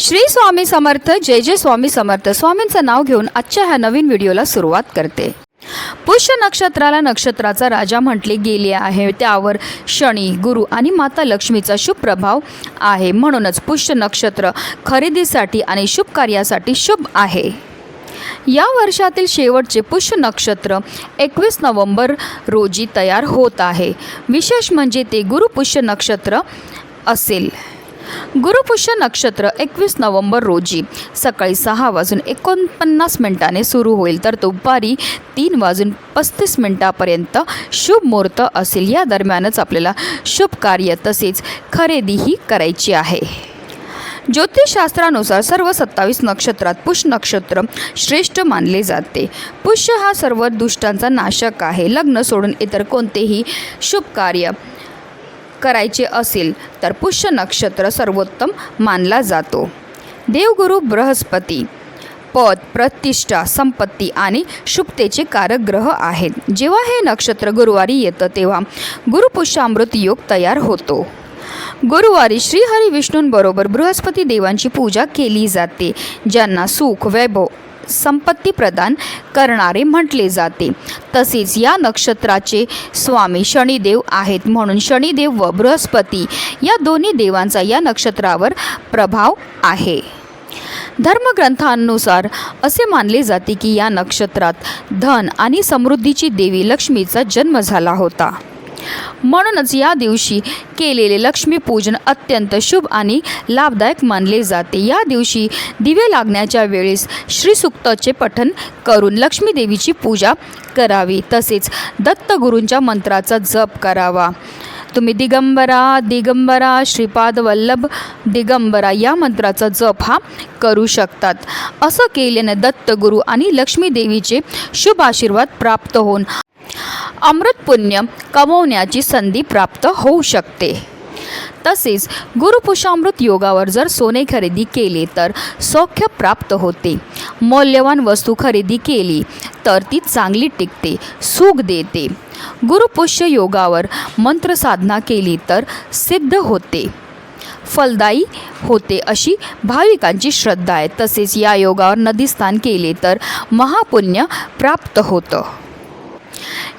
श्री स्वामी समर्थ जय जय स्वामी समर्थ. स्वामींचं नाव घेऊन आजच्या ह्या नवीन व्हिडिओला सुरुवात करते. पुष्य नक्षत्राला नक्षत्राचा राजा म्हटले गेले आहे. त्यावर शनी गुरु आणि माता लक्ष्मीचा शुभ प्रभाव आहे. म्हणूनच पुष्य नक्षत्र खरेदीसाठी आणि शुभ कार्यासाठी शुभ आहे. या वर्षातील शेवटचे पुष्य नक्षत्र एकवीस नोव्हेंबर रोजी तयार होत आहे. विशेष म्हणजे ते गुरुपुष्य नक्षत्र असेल. गुरुपुष्य नक्षत्र एकवीस नोव्हेंबर रोजी सकाळी सहा वाजून एकोणपन्नास मिनिटाने सुरू होईल तर दुपारी तीन वाजून पस्तीस मिनिटापर्यंत शुभ मुहूर्त असेल. या दरम्यानच आपल्याला शुभ कार्य तसेच खरेदीही करायची आहे. ज्योतिषशास्त्रानुसार सर्व सत्तावीस नक्षत्रात पुष्य नक्षत्र श्रेष्ठ मानले जाते. पुष्य हा सर्व दुष्टांचा नाशक आहे. लग्न सोडून इतर कोणतेही शुभ कार्य करायचे असेल तर पुष्य नक्षत्र सर्वोत्तम मानला जातो. देवगुरु बृहस्पती पद प्रतिष्ठा संपत्ती आणि शुभतेचे कारक ग्रह आहेत. जेव्हा हे नक्षत्र गुरुवारी येतं तेव्हा गुरुपुष्यामृत योग तयार होतो. गुरुवारी श्रीहरी विष्णूंबरोबर बृहस्पती देवांची पूजा केली जाते ज्यांना सुख वैभव संपत्ती प्रदान करणारे म्हटले जाते. तसेच या नक्षत्राचे स्वामी शनिदेव आहेत म्हणून शनिदेव व बृहस्पती या दोन्ही देवांचा या नक्षत्रावर प्रभाव आहे. धर्मग्रंथांनुसार असे मानले जाते की या नक्षत्रात धन आणि समृद्धीची देवी लक्ष्मीचा जन्म झाला होता. म्हणूनच या दिवशी केलेले लक्ष्मीपूजन अत्यंत शुभ आणि लाभदायक मानले जाते. या दिवशी दिवे लागण्याच्या वेळेस श्रीसुक्ताचे पठन करून लक्ष्मीदेवीची पूजा करावी. तसेच दत्तगुरूंच्या मंत्राचा जप करावा. तुम्ही दिगंबरा दिगंबरा श्रीपाद वल्लभ दिगंबरा या मंत्राचा जप हा करू शकतात. असं केल्याने दत्तगुरू आणि लक्ष्मीदेवीचे शुभ आशीर्वाद प्राप्त होऊन अमृत पुण्य कमवण्याची संधी प्राप्त होऊ शकते. तसेच गुरुपुषामृत योगावर जर सोने खरेदी केले तर सौख्य प्राप्त होते. मौल्यवान वस्तू खरेदी केली तर ती चांगली टिकते सुख देते. गुरुपुष्य योगावर मंत्रसाधना केली तर सिद्ध होते. फलदायी होते अशी भाविकांची श्रद्धा आहे. तसेच या योगावर नदीस्थान केले तर महापुण्य प्राप्त होतं.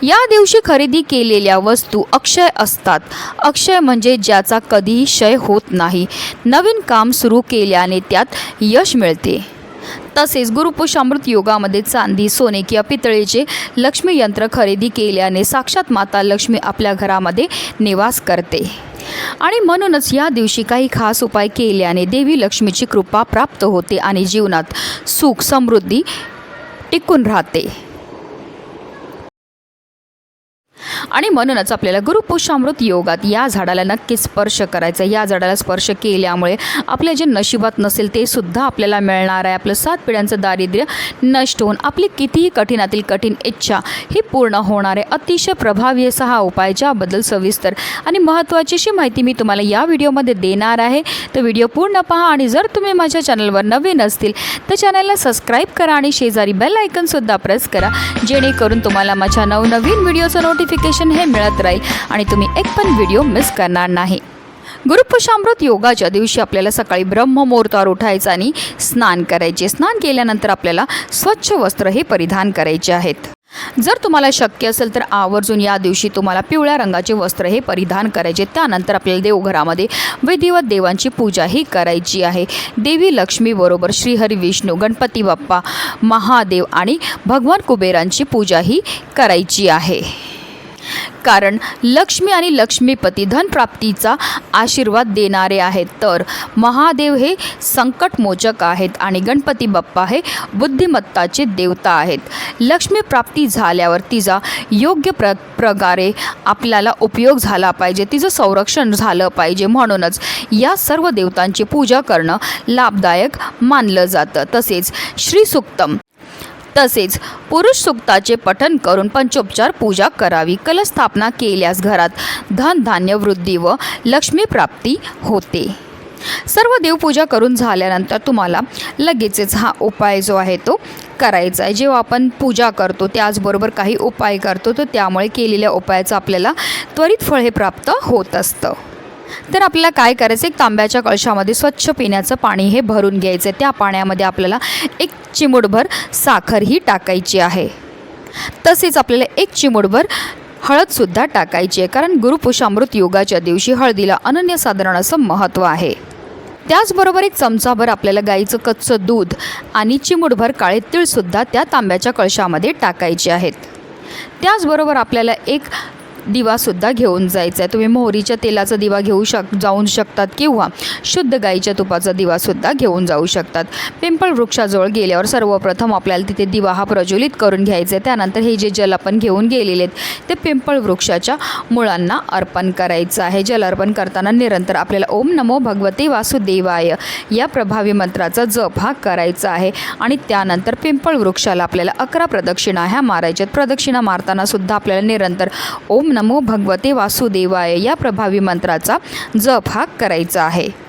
या दिवशी खरेदी केलेल्या वस्तू अक्षय असतात. अक्षय म्हणजे ज्याचा कधीही क्षय होत नाही. नवीन काम सुरू केल्याने त्यात यश मिळते. तसेच गुरुपुषामृत योगामध्ये चांदी सोने किंवा पितळेचे लक्ष्मी यंत्र खरेदी केल्याने साक्षात माता लक्ष्मी आपल्या घरामध्ये निवास करते. आणि म्हणूनच या दिवशी काही खास उपाय केल्याने देवी लक्ष्मीची कृपा प्राप्त होते आणि जीवनात सुख समृद्धी टिकून राहते. आणि म्हणूनच आपल्याला गुरुपुषामृत योगात या झाडाला नक्कीच स्पर्श करायचा या झाडाला स्पर्श केल्यामुळे आपले जे नशिबात नसेल ते सुद्धा आपल्याला मिळणार आहे. आपलं सात पिढ्यांचं दारिद्र्य नष्ट होऊन आपली कितीही कठीणातील कठीण इच्छा ही पूर्ण होणार आहे. अतिशय प्रभावी असा हा उपाय ज्याबद्दल सविस्तर आणि महत्त्वाची अशी माहिती मी तुम्हाला या व्हिडिओमध्ये देणार आहे. तर व्हिडिओ पूर्ण पहा आणि जर तुम्ही माझ्या चॅनलवर नवीन असतील तर चॅनलला सबस्क्राईब करा आणि शेजारी बेल आयकनसुद्धा प्रेस करा. जेणेकरून तुम्हाला माझ्या नवनवीन व्हिडिओचं नोटिफिकेशन हे मिळत राहील आणि तुम्ही एक पण व्हिडिओ मिस करणार नाही. गुरुपुषामृत योगाच्या दिवशी आपल्याला सकाळी ब्रह्ममुहूर्तावर उठायचं आणि स्नान करायचे. स्नान केल्यानंतर आपल्याला स्वच्छ वस्त्र हे परिधान करायचे आहेत. जर तुम्हाला शक्य असेल तर आवर्जून या दिवशी तुम्हाला पिवळ्या रंगाचे वस्त्र हे परिधान करायचे. त्यानंतर आपल्याला देवघरामध्ये विधिवत देवांची पूजाही करायची आहे. देवी लक्ष्मीबरोबर श्रीहरी विष्णू गणपती बाप्पा महादेव आणि भगवान कुबेरांची पूजाही करायची आहे. कारण लक्ष्मी आणि लक्ष्मीपती धनप्राप्तीचा आशीर्वाद देणारे आहेत. तर महादेव हे संकटमोचक आहेत आणि गणपती बाप्पा हे बुद्धिमत्ताचे देवता आहेत. लक्ष्मी प्राप्ती झाल्यावर तिचा योग्य प्र प्रकारे आपल्याला उपयोग झाला पाहिजे तिचं संरक्षण झालं पाहिजे. म्हणूनच या सर्व देवतांची पूजा करणं लाभदायक मानलं जातं. तसेच श्रीसुक्तम तसेच पुरुष सुक्ताचे पठन करून पंचोपचार पूजा करावी कलस्थापना केल्यास घरात धनधान्य वृद्धी व लक्ष्मी प्राप्ती होते. सर्व देवपूजा करून झाल्यानंतर तुम्हाला लगेचच हा उपाय जो आहे तो करायचा आहे. जेव्हा आपण पूजा करतो त्याचबरोबर काही उपाय करतो तर त्यामुळे केलेल्या उपायाचं आपल्याला त्वरित फळ हे प्राप्त होत असतं. तर आपल्याला काय करायचं? एक तांब्याच्या कळशामध्ये स्वच्छ पिण्याचं पाणी हे भरून घ्यायचं आहे त्या पाण्यामध्ये आपल्याला एक चिमूटभर साखर ही टाकायची आहे. तसेच आपल्याला एक चिमूटभर हळदसुद्धा टाकायची आहे. कारण गुरुपुषामृत योगाच्या दिवशी हळदीला अनन्यसाधारण असं महत्त्व आहे. त्याचबरोबर एक चमचाभर आपल्याला गाईचं कच्चं दूध आणि चिमूटभर काळे तीळसुद्धा त्या तांब्याच्या कळशामध्ये टाकायचे आहेत. त्याचबरोबर आपल्याला एक दिवासुद्धा घेऊन जायचा आहे तुम्ही मोहरीच्या तेलाचा दिवा घेऊ शक जाऊन शकतात किंवा शुद्ध गाईच्या तुपाचा दिवासुद्धा घेऊन जाऊ शकतात. पिंपळ वृक्षाजवळ गेल्यावर सर्वप्रथम आपल्याला तिथे दिवा हा प्रज्वलित करून घ्यायचा आहे त्यानंतर हे जे जल आपण घेऊन गेलेले आहेत ते पिंपळ वृक्षाच्या मुळांना अर्पण करायचं आहे. जल अर्पण करताना निरंतर आपल्याला ओम नमो भगवते वासुदेवाय या प्रभावी मंत्राचा जप हा करायचा आहे. आणि त्यानंतर पिंपळ वृक्षाला आपल्याला अकरा प्रदक्षिणा ह्या मारायच्यात प्रदक्षिणा मारताना सुद्धा आपल्याला निरंतर ओम नमो भगवते वासुदेवाय. या प्रभावी मंत्राचा जप हा करायचा आहे.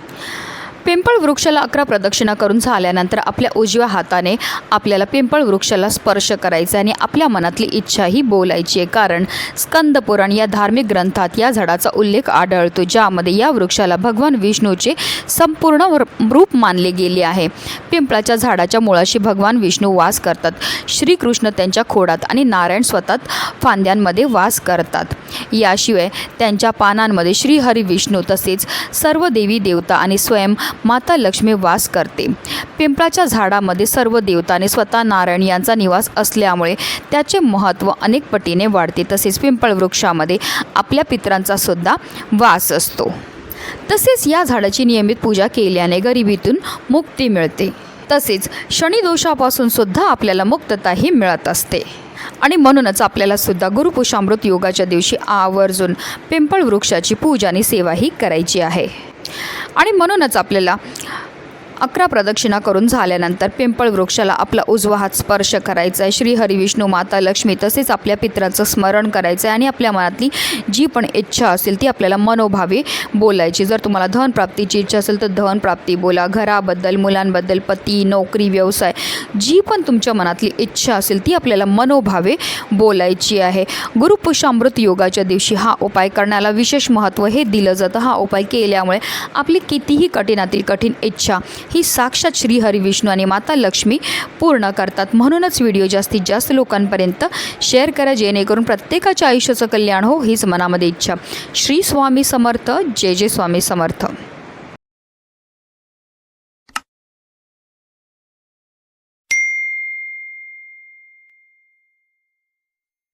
पिंपळ वृक्षाला अकरा प्रदक्षिणा करून झाल्यानंतर आपल्या उजव्या हाताने आपल्याला पिंपळ वृक्षाला स्पर्श करायचा आणि आपल्या मनातली इच्छाही बोलायची आहे. कारण स्कंदपुराण या धार्मिक ग्रंथात या झाडाचा उल्लेख आढळतो ज्यामध्ये या वृक्षाला भगवान विष्णूचे संपूर्ण रूप मानले गेले आहे. पिंपळाच्या झाडाच्या मुळाशी भगवान विष्णू वास करतात. श्रीकृष्ण त्यांच्या खोडात आणि नारायण स्वतः फांद्यांमध्ये वास करतात. याशिवाय त्यांच्या पानांमध्ये श्रीहरी विष्णू तसेच सर्व देवी देवता आणि स्वयं माता लक्ष्मी वास करते. पिंपळाच्या झाडामध्ये सर्व देवताने स्वतः नारायण यांचा निवास असल्यामुळे त्याचे महत्त्व अनेक पटीने वाढते. तसेच पिंपळ वृक्षामध्ये आपल्या पित्रांचा सुद्धा वास असतो. तसेच या झाडाची नियमित पूजा केल्याने गरिबीतून मुक्ती मिळते. तसेच शनिदोषापासून सुद्धा आपल्याला मुक्तताही मिळत असते. आणि म्हणूनच आपल्याला सुद्धा गुरुपुषामृत योगाच्या दिवशी आवर्जून पिंपळ वृक्षाची पूजा आणि सेवाही करायची आहे. आणि म्हणूनच आपल्याला अकरा प्रदक्षिणा करून झाल्यानंतर पिंपळ वृक्षाला आपला उजवा हात स्पर्श करायचा आहे. श्री हरिविष्णू माता लक्ष्मी तसेच आपल्या पित्राचं स्मरण करायचं आहे आणि आपल्या मनातली जी पण इच्छा असेल ती आपल्याला मनोभावे बोलायची. जर तुम्हाला धनप्राप्तीची इच्छा असेल तर धनप्राप्ती बोला. घराबद्दल मुलांबद्दल पती नोकरी व्यवसाय जी पण तुमच्या मनातली इच्छा असेल ती आपल्याला मनोभावे बोलायची आहे. गुरुपुषामृत योगाच्या दिवशी हा उपाय करण्याला विशेष महत्त्व हे दिलं जातं. हा उपाय केल्यामुळे आपली कितीही कठीणातील कठीण इच्छा ही साक्षात श्री हरी विष्णू आणि माता लक्ष्मी पूर्ण करतात. म्हणूनच व्हिडिओ जास्तीत जास्त लोकांपर्यंत शेअर करा जेणेकरून प्रत्येकाच्या आयुष्याचं कल्याण हो हीच मनामध्ये इच्छा. श्री स्वामी समर्थ जय जय स्वामी समर्थ.